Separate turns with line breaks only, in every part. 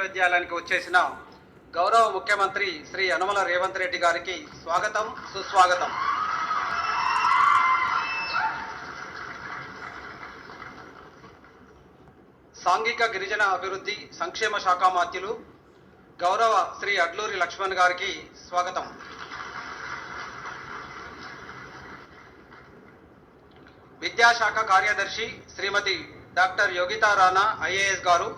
విశ్వవిద్యాలయానికి వచ్చేసిన గౌరవ ముఖ్యమంత్రి శ్రీ యనమల రేవంత్ రెడ్డి గారికి స్వాగతం సుస్వాగతం. సాంఘిక గిరిజన అభివృద్ధి సంక్షేమ శాఖ మాత్యులు గౌరవ శ్రీ అడ్లూరి లక్ష్మణ్ గారికి స్వాగతం. విద్యాశాఖ కార్యదర్శి Shrimati doctor Yogita Rana IAS garu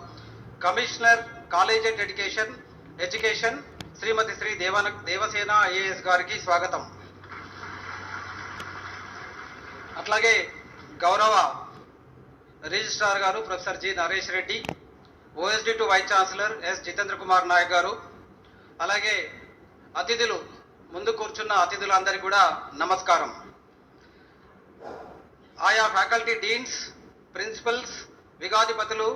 commissioner college and education education Shrimati Shri దేవన Devasena IAS గారికి స్వాగతం. అట్లాగే గౌరవ registrar garu professor G Naresh Reddy OSD to vice chancellor S Jitendra Kumar Nayak garu అలాగే అతిథులు ముందు కూర్చున్న అతిథులందరికీ కూడా నమస్కారం. ఆయా faculty deans principals విగాధిపతులు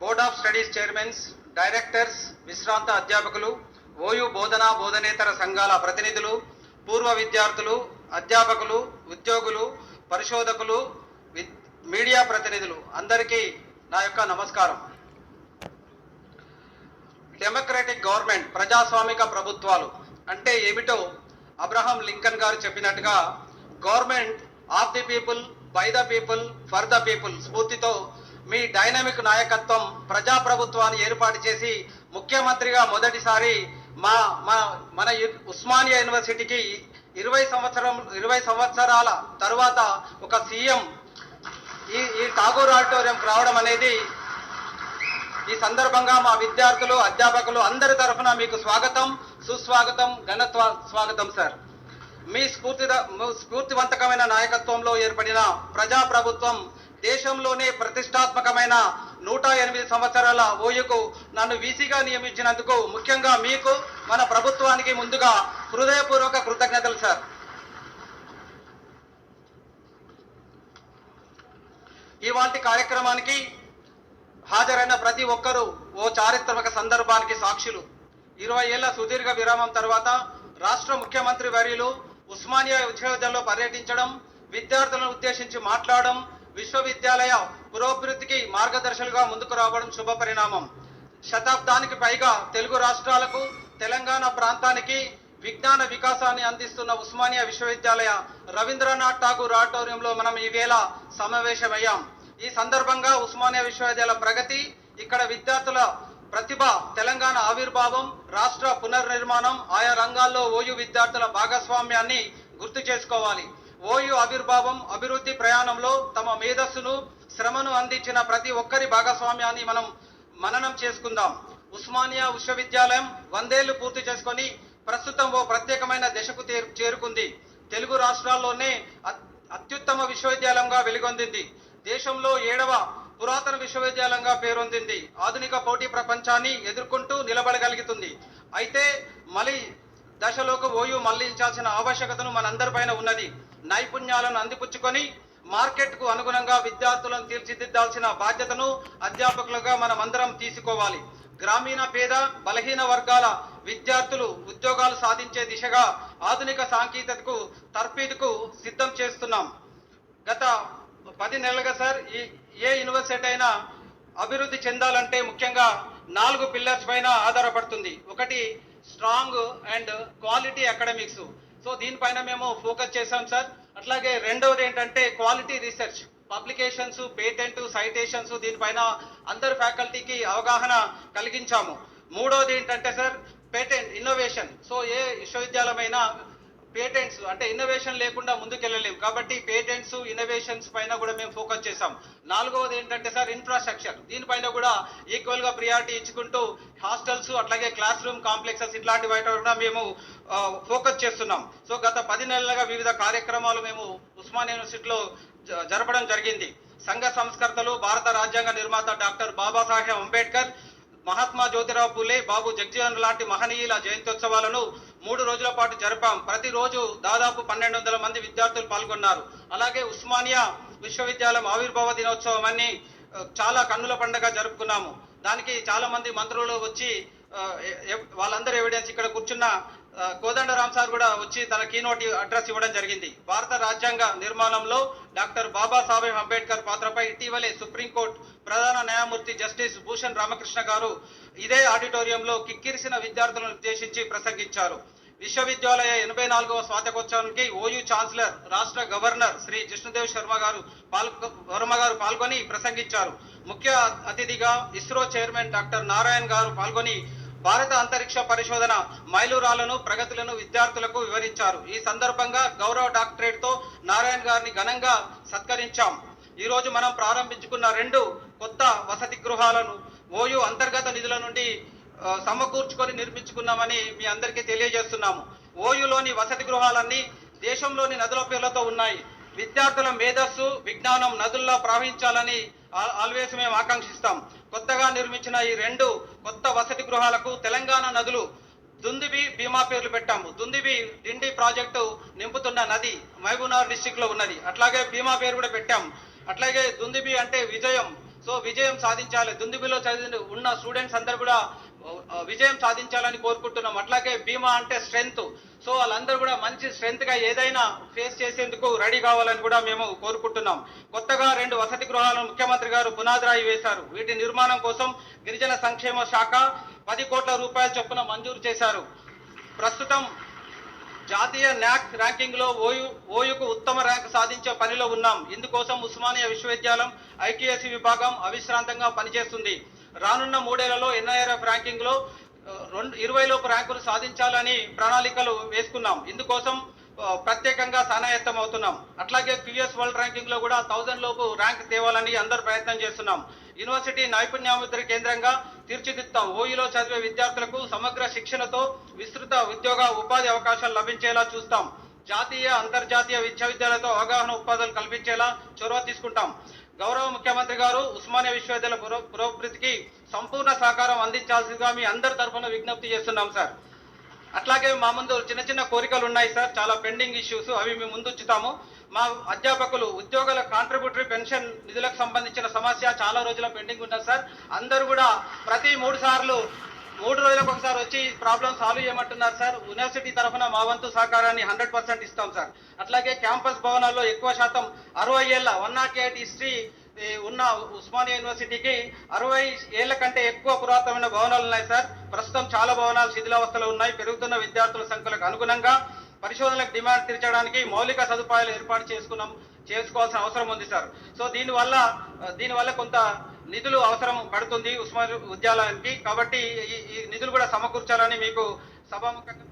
board of studies chairmans directors విశ్రాంత అధ్యాపకులు ఓయు బోధనా బోధనేతర సంఘాల ప్రతినిధులు పూర్వ విద్యార్థులు అధ్యాపకులు ఉద్యోగులు పరిశోధకులు వి- మీడియా ప్రతినిధులు. అందరికీ నా యొక్క నమస్కారం. డెమోక్రటిక్ గవర్నమెంట్ ప్రజాస్వామిక ప్రభుత్వాలు అంటే ఏమిటో అబ్రహం లింకన్ గారు చెప్పినట్టుగా government of the people by the people for the people స్ఫూర్తితో మీ డైనమిక్ నాయకత్వం ప్రజాప్రభుత్వాన్ని ఏర్పాటు చేసి ముఖ్యమంత్రిగా మొదటిసారి మా మా మన ఉస్మానియా యూనివర్సిటీకి ఇరవై సంవత్సరం ఇరవై సంవత్సరాల తరువాత ఒక సీఎం ఈ ఈ ఠాగూర్ ఆడిటోరియంకి రావడం అనేది ఈ సందర్భంగా మా విద్యార్థులు అధ్యాపకులు అందరి తరఫున మీకు స్వాగతం సుస్వాగతం ఘనత్వ స్వాగతం సార్. మీ స్ఫూర్తి స్ఫూర్తివంతకమైన నాయకత్వంలో ఏర్పడిన ప్రజా ప్రభుత్వం దేశంలోనే ప్రతిష్టాత్మకమైన నూట ఎనిమిది సంవత్సరాల ఓయుకు నన్ను వీసీగా నియమించినందుకు ముఖ్యంగా మీకు మన ప్రభుత్వానికి ముందుగా హృదయపూర్వక కృతజ్ఞతలు సార్. ఇవాంటి కార్యక్రమానికి హాజరైన ప్రతి ఒక్కరూ ఓ చారిత్రక సందర్భానికి సాక్షులు. ఇరవై ఏళ్ళ సుదీర్ఘ విరామం తర్వాత రాష్ట్ర ముఖ్యమంత్రి వర్యులు ఉస్మానియా విశ్వవిద్యాలయంలో పర్యటించడం విద్యార్థులను ఉద్దేశించి మాట్లాడడం విశ్వవిద్యాలయ పురోభివృద్ధికి మార్గదర్శకులుగా ముందుకు రావడం శుభ పరిణామం. శతాబ్దానికి పైగా తెలుగు రాష్ట్రాలకు తెలంగాణ ప్రాంతానికి విజ్ఞాన వికాసాన్ని అందిస్తున్న ఉస్మానియా విశ్వవిద్యాలయ రవీంద్రనాథ్ ఠాగూర్ ఆడిటోరియంలో మనం ఈవేళ సమావేశమయ్యాం. ఈ సందర్భంగా ఉస్మానియా విశ్వవిద్యాలయ ప్రగతి ఇక్కడ విద్యార్థుల ప్రతిభ తెలంగాణ ఆవిర్భావం రాష్ట్ర పునర్నిర్మాణం ఆయా రంగాల్లో ఓయు విద్యార్థుల భాగస్వామ్యాన్ని గుర్తు చేసుకోవాలి. ఓయు ఆవిర్భావం అభివృద్ధి ప్రయాణంలో తమ మేధస్సును శ్రమను అందించిన ప్రతి ఒక్కరి భాగస్వామ్యాన్ని మనం మననం చేసుకుందాం. ఉస్మానియా విశ్వవిద్యాలయం వందేళ్ళు పూర్తి చేసుకొని ప్రస్తుతం ఓ ప్రత్యేకమైన దశకు చేరుకుంది. తెలుగు రాష్ట్రాల్లోనే అత్- అత్యుత్తమ విశ్వవిద్యాలయంగా వెలుగొందింది. దేశంలో ఏడవ పురాతన విశ్వవిద్యాలయంగా పేరొందింది. ఆధునిక పోటీ ప్రపంచాన్ని ఎదుర్కొంటూ నిలబడగలుగుతుంది. అయితే మళ్ళీ దశలోకి ఓయు మళ్ళించాల్సిన ఆవశ్యకతను మనందరిపైన ఉన్నది. నైపుణ్యాలను అందిపుచ్చుకొని మార్కెట్కు అనుగుణంగా విద్యార్థులను తీర్చిదిద్దాల్సిన బాధ్యతను అధ్యాపకులుగా మనం అందరం తీసుకోవాలి. గ్రామీణ పేద బలహీన వర్గాల విద్యార్థులు ఉద్యోగాలు సాధించే దిశగా ఆధునిక సాంకేతికతకు తర్ఫీదుకు సిద్ధం చేస్తున్నాం. గత పది నెలలుగా సార్ ఈ ఏ యూనివర్సిటీ అయినా అభివృద్ధి చెందాలంటే ముఖ్యంగా నాలుగు పిల్లర్స్ పైన ఆధారపడుతుంది. ఒకటి strong and quality academics. So దీనిపైన మేము ఫోకస్ చేసాం సార్. అట్లాగే రెండవది ఏంటంటే quality research. Publications patent citations దీనిపైన అందరు ఫ్యాకల్టీకి అవగాహన కలిగించాము. మూడవది ఏంటంటే సార్ పేటెంట్ ఇన్నోవేషన్. సో ఏ విశ్వవిద్యాలయమైనా పేటెంట్స్ అంటే ఇన్నోవేషన్ లేకుండా ముందుకెళ్ళలేము కాబట్టి పేటెంట్స్ ఇన్నోవేషన్స్ పైన కూడా మేము ఫోకస్ చేసాం నాలుగవది ఏంటంటే సార్ ఇన్ఫ్రాస్ట్రక్చర్ దీనిపైన కూడా ఈక్వల్గా ప్రియారిటీ ఇచ్చుకుంటూ హాస్టల్స్ అట్లాగే క్లాస్ రూమ్ కాంప్లెక్సెస్ ఇట్లాంటి వాటి కూడా మేము ఫోకస్ చేస్తున్నాం. సో గత పది నెలలుగా వివిధ కార్యక్రమాలు మేము ఉస్మాన్ యూనివర్సిటీలో జ- జరపడం జరిగింది. సంఘ సంస్కర్తలు భారత రాజ్యాంగ నిర్మాత డాక్టర్ బాబాసాహెబ్ అంబేద్కర్ మహాత్మా జ్యోతిరావు పూలే బాబు జగ్జీవన్ లాంటి మహనీయుల జయంత్యోత్సవాలను మూడు రోజుల పాటు జరిపాం. ప్రతిరోజు దాదాపు పన్నెండు వందల మంది విద్యార్థులు పాల్గొన్నారు. అలాగే ఉస్మానియా విశ్వవిద్యాలయం ఆవిర్భావ దినోత్సవం అని చాలా కన్నుల పండుగ జరుపుకున్నాము. దానికి చాలా మంది మంత్రులు వచ్చి వాళ్ళందరూ ఎవిడెన్స్ ఇక్కడ కూర్చున్న కోదండ రామ్ సార్ కూడా వచ్చి తన కీనోట్ అడ్రస్ ఇవ్వడం జరిగింది. భారత రాజ్యాంగ నిర్మాణంలో డాక్టర్ బాబాసాహెబ్ అంబేద్కర్ పాత్రపై ఇటీవలే సుప్రీంకోర్టు ప్రధాన న్యాయమూర్తి జస్టిస్ భూషణ్ రామకృష్ణ గారు ఇదే ఆడిటోరియంలో కిక్కిరిసిన విద్యార్థులను ఉద్దేశించి ప్రసంగించారు. విశ్వవిద్యాలయ ఎనభై నాలుగవ స్వాతకోత్సవానికి ఓయూ ఛాన్సలర్ రాష్ట్ర గవర్నర్ శ్రీ జిష్ణుదేవ్ శర్మ గారు పాల్గొ వర్మ గారు పాల్గొని ప్రసంగించారు. ముఖ్య అతిథిగా ఇస్రో చైర్మన్ డాక్టర్ నారాయణ్ గారు పాల్గొని భారత అంతరిక్ష పరిశోధన మైలురాలను ప్రగతులను విద్యార్థులకు వివరించారు. ఈ సందర్భంగా గౌరవ డాక్టరేట్తో నారాయణ్ గారిని ఘనంగా సత్కరించాం. ఈ రోజు మనం ప్రారంభించుకున్న రెండు కొత్త వసతి గృహాలను ఓయూ అంతర్గత నిధుల నుండి సమకూర్చుకొని నిర్మించుకున్నామని మీ అందరికీ తెలియజేస్తున్నాము. ఓయూలోని వసతి గృహాలన్నీ దేశంలోని నదుల పేర్లతో ఉన్నాయి. విద్యార్థుల మేధస్సు విజ్ఞానం నదుల్లో ప్రవహించాలని ఆల్వేస్ మేము ఆకాంక్షిస్తాం. కొత్తగా నిర్మించిన ఈ రెండు కొత్త వసతి గృహాలకు తెలంగాణ నదులు దుందిబి భీమా పేర్లు పెట్టాము. దుందిబి డిండి ప్రాజెక్టు నింపుతున్న నది మహబూబ్నగర్ డిస్టిక్లో ఉన్నది. అట్లాగే భీమా పేరు కూడా పెట్టాం. అట్లాగే దుందిబి అంటే విజయం. సో విజయం సాధించాలి. దుందిబిలో చదివి ఉన్న స్టూడెంట్స్ అందరు కూడా విజయం సాధించాలని కోరుకుంటున్నాం. అట్లాగే భీమా అంటే స్ట్రెంగ్త్. సో వాళ్ళందరూ కూడా మంచి స్ట్రెంగ్త్గా ఏదైనా ఫేస్ చేసేందుకు రెడీ కావాలని కూడా మేము కోరుకుంటున్నాం. కొత్తగా రెండు వసతి గృహాలను ముఖ్యమంత్రి గారు పునాదిరాయి వేశారు. వీటి నిర్మాణం కోసం గిరిజన సంక్షేమ శాఖ పది కోట్ల రూపాయల చొప్పున మంజూరు చేశారు. ప్రస్తుతం జాతీయ న్యాక్ ర్యాంకింగ్లో ఓయు ఓయుకు ఉత్తమ ర్యాంక్ సాధించే పనిలో ఉన్నాం. ఇందుకోసం ఉస్మానియా విశ్వవిద్యాలయం ఐకేఎస్సీ విభాగం అవిశ్రాంతంగా పనిచేస్తుంది. రానున్న మూడేళ్ళలో ఎన్ఐఆర్ఎఫ్ ర్యాంకింగ్లో రెండు ఇరవై లోపు ర్యాంకులు సాధించాలని ప్రణాళికలు వేసుకున్నాం. ఇందుకోసం ప్రత్యేకంగా సనాయత్తం అవుతున్నాం. అట్లాగే క్యూఎస్ వరల్డ్ ర్యాంకింగ్లో కూడా థౌజండ్ లోపు ర్యాంక్ తేవాలని అందరు ప్రయత్నం చేస్తున్నాం. యూనివర్సిటీ నైపుణ్యాభివృద్ధి కేంద్రంగా తీర్చిదిద్దాం. ఓయూలో చదివే విద్యార్థులకు సమగ్ర శిక్షణతో విస్తృత ఉద్యోగ ఉపాధి అవకాశాలు లభించేలా చూస్తాం. జాతీయ అంతర్జాతీయ విశ్వవిద్యాలయాలతో అవగాహన ఉపాధులు కల్పించేలా చొరవ తీసుకుంటాం. గౌరవ ముఖ్యమంత్రి గారు ఉస్మానియా విశ్వవిద్యాలయ పురోభివృద్ధికి సంపూర్ణ సహకారం అందించాల్సిందిగా మీ అందరి తరఫున విజ్ఞప్తి చేస్తున్నాం సార్. అట్లాగే మా ముందు చిన్న చిన్న కోరికలు ఉన్నాయి సార్. చాలా పెండింగ్ ఇష్యూస్ అవి మేము ముందుంచుతాము. మా అధ్యాపకులు ఉద్యోగుల కాంట్రిబ్యూటరీ పెన్షన్ నిధులకు సంబంధించిన సమస్య చాలా రోజుల పెండింగ్ ఉన్నది సార్. అందరూ కూడా ప్రతి మూడు సార్లు మూడు రోజులకు ఒకసారి వచ్చి ప్రాబ్లం సాల్వ్ చేయమంటున్నారు సార్. యూనివర్సిటీ తరఫున మా వంతు సహకారాన్ని హండ్రెడ్ పర్సెంట్ ఇస్తాం సార్. అట్లాగే క్యాంపస్ భవనాల్లో ఎక్కువ శాతం అరవై ఏళ్ళ వన్ నాట్ ఎయిట్ హిస్టరీ ఉన్న ఉస్మానియా యూనివర్సిటీకి అరవై ఏళ్ళ కంటే ఎక్కువ పురాతనమైన భవనాలు ఉన్నాయి సార్. ప్రస్తుతం చాలా భవనాలు శిథిలావస్థలో ఉన్నాయి. పెరుగుతున్న విద్యార్థుల సంఖ్యలకు అనుగుణంగా పరిశోధనలకు డిమాండ్ తీర్చడానికి మౌలిక సదుపాయాలు ఏర్పాటు చేసుకున్నాం చేసుకోవాల్సిన అవసరం ఉంది సార్. సో దీనివల్ల దీనివల్ల కొంత నిధులు అవసరం పడుతుంది ఉస్మా ఉద్యాలయానికి కాబట్టి ఈ ఈ నిధులు కూడా సమకూర్చాలని మీకు సభాముఖంగా